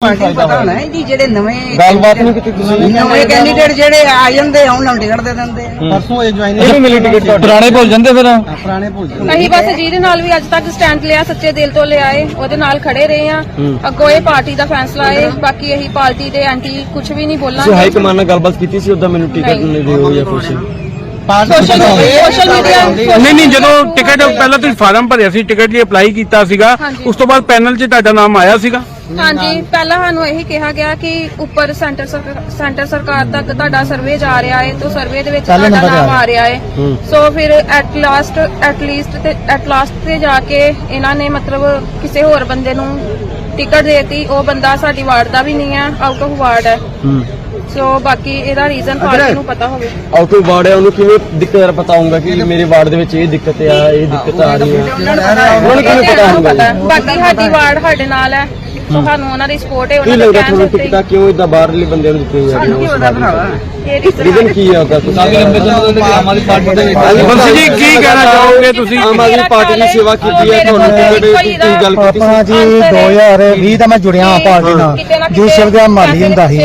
Party ਨੂੰ ਪਤਾ ਹੋਣਾ ਹੈ ਜੀ ਜਿਹੜੇ ਨਵੇਂ ਗੱਲਬਾਤ ਨਹੀਂ ਕੀਤੀ ਤੁਸੀਂ। ਨਵੇਂ ਕੈਂਡੀਡੇਟ ਜਿਹੜੇ ਆ ਜਾਂਦੇ ਆ, ਉਹਨਾਂ ਨੂੰ ਟਿਕਟ ਦੇ ਦਿੰਦੇ। ਆ। ਪਰਸੋਂ ਇਹ ਜੁਆਇਨ ਇਹ ਵੀ ਮਿਲੀ ਟਿਕਟ ਤੁਹਾਡੀ? ਪੁਰਾਣੇ ਭੁੱਲ ਜਾਂਦੇ ਫਿਰ? ਪੁਰਾਣੇ ਭੁੱਲ ਜਾਂਦੇ। ਅਸੀਂ ਬਸ ਜਿਹਦੇ ਨਾਲ ਵੀ ਅੱਜ ਤੱਕ ਸਟੈਂਡ ਲਿਆ ਸੱਚੇ ਦਿਲ ਤੋਂ ਲਿਆ ਏ ਉਹਦੇ ਨਾਲ ਖੜੇ ਰਹੇ ਆ ਅੱਗੋਂ ਇਹ ਪਾਰਟੀ ਦਾ ਫੈਸਲਾ ਏ ਬਾਕੀ ਅਸੀਂ ਪਾਰਟੀ ਦੇ ਐਂਟੀ ਕੁਝ ਵੀ ਨਹੀਂ ਤੁਸੀਂ ਹਾਈ ਬੋਲਾਂਗੇ ਕਮਾਂਡ ਨਾਲ ਗੱਲਬਾਤ ਕੀਤੀ ਸੀ ਉਦੋਂ ਮੈਨੂੰ ਟਿਕਟ ਨਹੀਂ। ਨਹੀਂ ਦਿਓ ਜਾਂ ਕੁਛ? ਸੋਸ਼ਲ ਸੋਸ਼ਲ ਮੀਡੀਆ ਨਹੀਂ ਨਹੀਂ ਜਦੋਂ ਟਿਕਟ ਪਹਿਲਾਂ ਤੁਸੀਂ ਫਾਰਮ ਭਰਿਆ ਸੀ ਟਿਕਟ ਲਈ ਅਪਲਾਈ ਕੀਤਾ ਸੀਗਾ ਹਾਂਜੀ। ਉਸ ਤੋਂ ਬਾਅਦ ਪੈਨਲ 'ਚ ਤੁਹਾਡਾ ਨਾਮ ਆਇਆ ਸੀਗਾ? ਹਾਂਜੀ ਪਹਿਲਾਂ ਸਾਨੂੰ ਇਹੀ ਕਿਹਾ ਗਿਆ ਕਿ ਉੱਪਰ ਸੈਂਟਰ ਸਰਕਾਰ- ਸੈਂਟਰ ਸਰਕਾਰ ਤੱਕ ਤੁਹਾਡਾ ਸਰਵੇ ਜਾ ਰਿਹਾ ਹੈ ਤੋਂ ਸਰਵੇ ਦੇ ਵਿੱਚ ਤੁਹਾਡਾ ਨਾਮ ਆ ਰਿਹਾ ਹੈ। ਸੋ ਫਿਰ ਐਟ ਲਾਸਟ ਐਟ ਲੀਸਟ ਤੇ ਐਟ ਲਾਸਟ ਤੇ ਜਾ ਕੇ ਇਹਨਾਂ ਨੇ ਮਤਲਬ ਕਿਸੇ ਹੋਰ ਬੰਦੇ ਨੂੰ ਟਿਕਟ ਦੇਤੀ ਉਹ ਬੰਦਾ ਸਾਡੀ ਵਾਰਡ ਦਾ ਵੀ ਨਹੀਂ ਹੈ ਆਊਟ ਆਫ ਵਾਰਡ ਹੈ। ਸੋ ਬਾਕੀ ਇਹਦਾ ਰੀਜ਼ਨ ਪਾਰਟੀ ਨੂੰ ਪਤਾ ਹੋਵੇ। ਆਊਟ ਆਫ ਵਾਰਡ ਹੈ ਉਹਨੂੰ ਕਿਵੇਂ ਦਿੱਕਤ ਦਾ ਪਤਾ ਹੋਊਗਾ ਕਿ ਮੇਰੇ ਵਾਰਡ ਦੇ ਵਿੱਚ ਇਹ ਦਿੱਕਤ ਆ ਇਹ ਦਿੱਕਤ ਆ ਰਹੀ ਹੈ ਉਹਨਾਂ ਨੂੰ ਕਿਵੇਂ ਪਤਾ ਹੋਊਗਾ। ਬਾਕੀ ਸਾਡੀ ਵਾਰਡ ਸਾਡੇ ਨਾਲ ਹੈ। ਸਾਨੂੰ ਉਹਨਾਂ ਦੀ ਸਪੋਰਟ ਹੈ ਉਹਨਾਂ ਦੇ ਕਹਿਣ ਤੁਹਾਨੂੰ ਟਿਕਟਾਂ ਕਿਉਂ ਇਦਾਂ ਬਾਹਰਲੇ ਬੰਦਿਆਂ ਨੂੰ ਦਿੱਤੀਆਂ ਜਾ ਇਹ reason ਰੀਜ਼ਨ ਕੀ ਹੈ ਉਹਦਾ? ਕਾਫੀ ਲੰਬੇ ਸਮੇਂ ਤੋਂ ਆਮ ਆਦਮੀ ਪਾਰਟੀ ਦੇ ਬੰਸੀ ਜੀ ਕੀ ਕਹਿਣਾ ਚਾਹੋਗੇ ਤੁਸੀਂ ਆਮ ਆਦਮੀ ਪਾਰਟੀ ਦੀ ਸੇਵਾ ਕੀਤੀ ਹੈ ਤੁਹਾਨੂੰ ਟਿਕਟ ਦੀ ਤੁਸੀਂ ਗੱਲ ਕੀਤੀ ਸੀ? ਆਪਾਂ ਜੀ 2020 ਦਾ ਮੈਂ ਜੁੜਿਆ ਪਾਰਟੀ ਨਾਲ। ਜੀ ਸ਼ਬਦ ਮਾਲੀ ਹੁੰਦਾ ਸੀ।